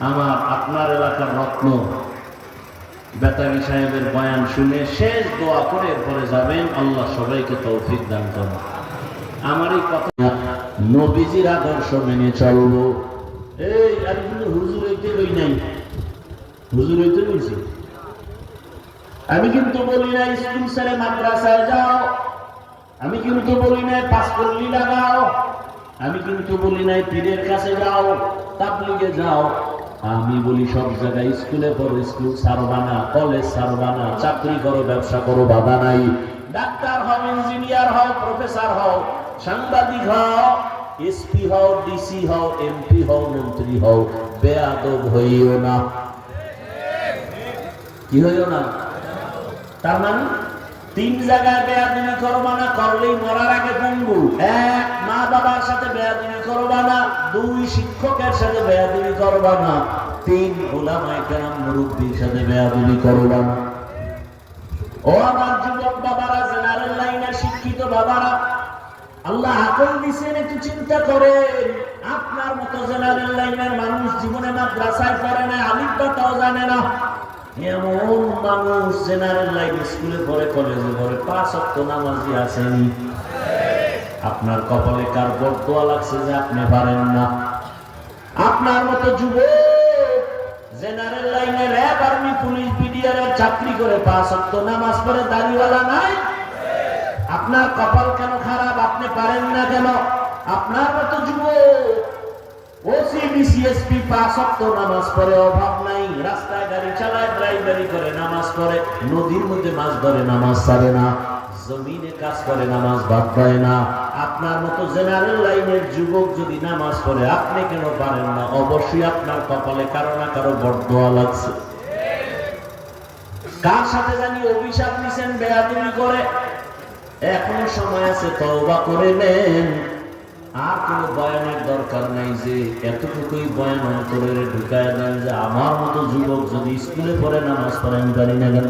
আমার আপনার এলাকার রত্ন। বেতাবি সাহেবের বয়ান শুনে শেষ দোয়া করে এরপরে যাবেন। আল্লাহ সবাইকে তৌফিক দান করুন। আমার এই কথা নবীজির আদর্শ মেনে চলবো। এই, আর কিন্তু হুজুর হইতে কই নাই। হুজুর হইতে বলছি আমি কিন্তু বলি না স্কুল ছেড়ে মাদ্রাসায় যাও। আমি কিন্তু বলি না পাঁচপল্লি লাগাও। আমি কিন্তু বলি নাই, পীরের কাছে যাও। তাবলিগে যাও। আমি বলি সব জায়গায় স্কুলে পড়ো, স্কুল ছাড়বা না, কলেজ ছাড়বা না, চাকরি করো, ব্যবসা করো, বাধা নাই। ডাক্তার হও, ইঞ্জিনিয়ার হও, প্রফেসর হও, সাংবাদিক হও, এসপি হও, ডিসি হও, এমপি হও, মন্ত্রী হও, বেয়াদব হইও না। কি হইও না? তার মানে? তিন জায়গায় করলেই মরার আগে পঙ্গু। এক, মা বাবার সাথে দুই, শিক্ষকের সাথে তিন কেরাম মুরব্বীর সাথে ও আমার যুবক বাবারা, জেনারেল শিক্ষিত বাবারা, আল্লাহ আকল দিছেন, একটু চিন্তা করে আপনার মতো জেনারেল লাইনের মানুষ জীবনে মাদ্রাসায় পড়ে না আলিম তাও জানে না। এমন মানুষ জেনারেল লাইন স্কুলে পড়ে কলেজে পড়ে পাঁচ অক্ট নামাজি আসেনি আপনার কপালে কার বদোয়া লাগছে যে আপনি পারেন না? আপনার মতো যুবক জেনারেল লাইনে র্যাব আর্মি, পুলিশ, বিডিআর চাকরি করে পাঁচ অক্ট নামাজ পড়ে দাড়িওয়ালা নাই? আপনার কপাল কেন খারাপ? আপনি পারেন না কেন? আপনার মতো যুবক ওসি বিসিএসপি পাঁচ অক্ট নামাজ পড়ে অভাব নাই, রাস্তায় গাড়ি চালায় ড্রাইভারি করে, নামাজ পড়ে, নদীর মধ্যে মাছ ধরে, নামাজ ছাড়ে না, জমিনে কাজ করে, নামাজ বাদ দেয় না। আপনার মতো জেনারেল লাইনের যুবক যদি নামাজ পড়ে, আপনি কেন পারেন না? অবশ্যই আপনার কপালে কারও না কারও বরদোয়া লাগছে কার সাথে জানি অভিশাপ নিছেন বেয়াদুমি করে? এখনও সময় আছে, তওবা করে নেন। আর কোন বয়ানের দরকার নাই যে এতটুকুই বয়ান অন্তরে ঢুকায় দেন যে আমার মতো যুবক যদি স্কুলে পড়ে নামাজ পড়ে, আমি না কেন।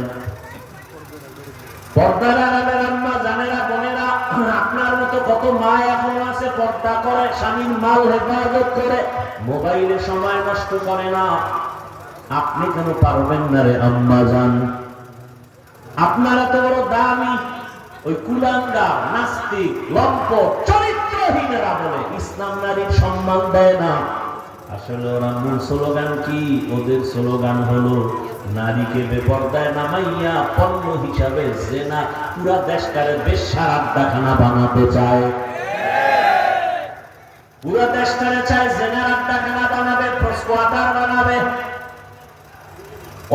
না। আপনি কেন পারবেন না রে আপনারা তো বড় দামি ওই কুলাঙ্গা নাস্তিক লম্প চরিত্রহীনেরা বলে, ইসলাম নারীর সম্মান দেয় না। আসলে ওরা মূল স্লোগান কি? ওদের স্লোগান হলো, নারীকে বেপর্দায় নামাইয়া পণ্য হিসাবে জেনা, পুরা দেশটারে বেশ্যার আড্ডাখানা বানাতে চায়। পুরা দেশটারে চায় জেনার আড্ডাখানা বানাবে স্কোয়াটার বানাবে।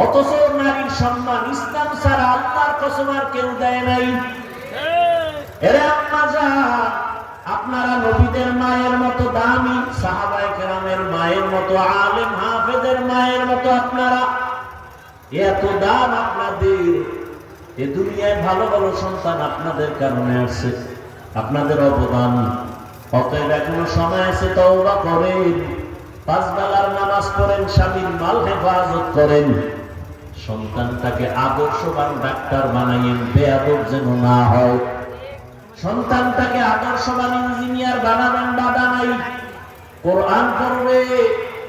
অথচ নারীর সম্মান ইসলাম ছাড়া আল্লাহর কসম আর কেউ দেয় নাই। এরে আপনারা নবীদের মায়ের মতো দামি কেরামের মায়ের মতো আলেম, হাফেজের মায়ের মতো আপনারা। এত দাম আপনাদের। এ দুনিয়ায় ভালো ভালো সন্তান আপনাদের কারণে আসছে আপনাদের অবদান। অতএব এখনও সময় আছে তওবা করেন, পাঁচ বেলার নামাজ পড়েন, স্বামীর মাল হেফাজত করেন। সন্তানটাকে আদর্শবান ডাক্তার বানাইয়েন, বেয়াদব যেন না হয়। সন্তানটাকে আদর্শবান ইঞ্জিনিয়ার বানাবেন বাধা নাই। কোরআন পড়বে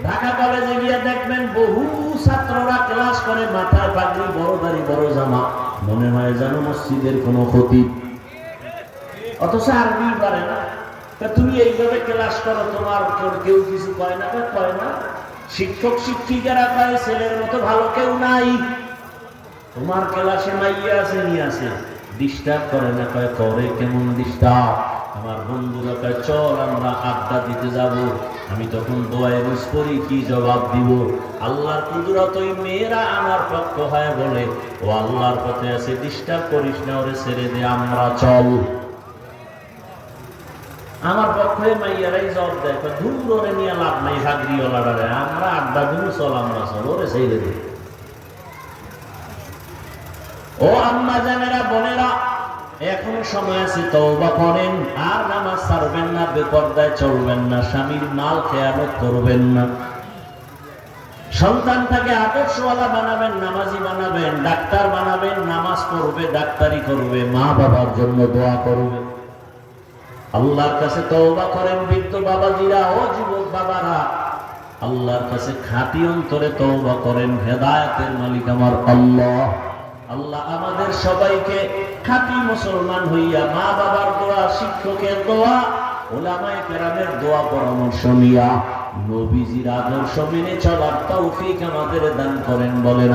ঢাকা কলেজে গিয়ে দেখবেন বহু ছাত্ররা ক্লাস করে মাথায় পাগড়ি বড় দাড়ি বড় জামা। মনে হয় যেন মসজিদের কোনো ক্ষতি। অথচ আরবি পারে না। তুমি এইভাবে ক্লাস করো তোমার কেউ- কিছু কয় না? কয়, না। শিক্ষক শিক্ষিকারা কয় ছেলের মতো ভালো কেউ নাই। তোমার ক্লাসে মাইয়া আছে নি আছে। ডিস্টার্ব করে না, কয়, করে কেমন ডিস্টার্ব? আমার বন্ধুরা কয়, চল আমরা আড্ডা দিতে যাব। আমি তখন দোয়ায় রুজ করি, কি জবাব দিব? আল্লাহর কুদরত ওই মেয়েরা আমার পক্ষ হয় বলে, ও আল্লাহর পথে আছে ডিস্টার্ব করিস না, ওরে ছেড়ে দে, আমরা চল। আমার পক্ষে মাইয়ারাই জব দেয় ধুর ওরে নিয়ে লাভ নাই হাগরিওয়ালারে আমরা আড্ডা দিন চল, আমরা চল, ওরে ছেড়ে দে। ও আম্মা জানেরা, বোনেরা এখনও সময় আছে, তওবা করেন। আর নামাজ ছাড়বেন না, বেপর্দায় চলবেন না, স্বামীর মাল খেয়ালত করবেন না। সন্তানটাকে আদর্শওয়ালা বানাবেন, নামাজি বানাবেন, ডাক্তার বানাবেন, নামাজ পড়বে, ডাক্তারি করবে, মা বাবার জন্য দোয়া করবে। আল্লাহর কাছে তওবা করেন, বৃদ্ধ বাবাজিরা, ও যুবক বাবারা। আল্লাহর কাছে খাঁটি অন্তরে তওবা করেন, হেদায়েতের মালিক আমার আল্লাহ। আল্লাহ আমাদের সবাইকে খাঁটি মুসলমান হইয়া মা বাবার দোয়া, শিক্ষকের দোয়া, ওলামায়ে কেরামের দোয়া, পরামর্শ নিয়া নবীজির আদর্শ মেনে চলার তৌফিক আমাদের দান করেন বলেন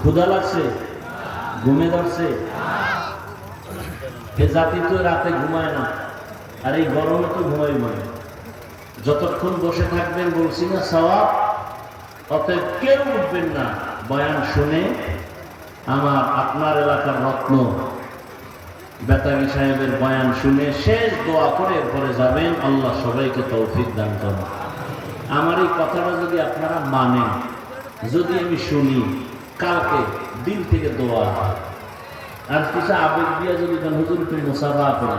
ক্ষুধা লাগছে? ঘুমে ধরছে? জাতি তো রাতে ঘুমায় না, আর এই গরমে তো ঘুমাই মানে যতক্ষণ বসে থাকবেন বলছি না, সওয়াব, অতএব কেউ উঠবেন না। বয়ান শুনে আমার আপনার এলাকার রত্ন বেতাগি সাহেবের বয়ান শুনে শেষ দোয়া করে এরপরে যাবেন। আল্লাহ সবাইকে তৌফিক দান করেন। আমার এই কথাটা যদি আপনারা মানেন, যদি আমি শুনি, কালকে দিল থেকে দোয়া আর কিছু আবেগ দিয়ে যদি হুজুর, একটু মুসাফা করে।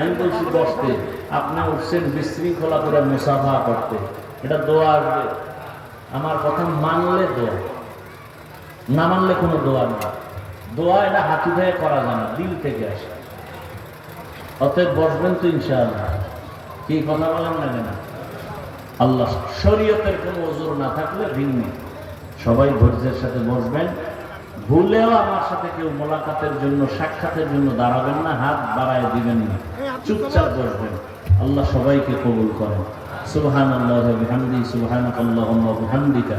আমি বলছি, বসতে। আপনি উঠছেন, বিশৃঙ্খলা করে মুসাফা করতে। এটা দোয়া আসবে। আমার কথা মানলে দোয়া। না মানলে কোনো দোয়া না। দোয়া এটা হাতি ধরে করা যায় না, দিল থেকে আসে। অতএব বসবেন তো ইনশাআল্লাহ। কি কথা বলেন না কেন? আল্লাহ শরীয়তের কোনো ওজোর না থাকলে ভিন্ন। সবাই ধৈর্যের সাথে বসবেন। ভুলেও আমার সাথে কেউ মোলাকাতের জন্য, সাক্ষাতের জন্য দাঁড়াবেন না, হাত বাড়ায় দিবেন না। চুপচাপ বসবেন। আল্লাহ সবাইকে কবুল করেন। সুবহান আল্লাহ বিহামদি সুবহানাক আল্লাহুম্মা বিহামদিকা।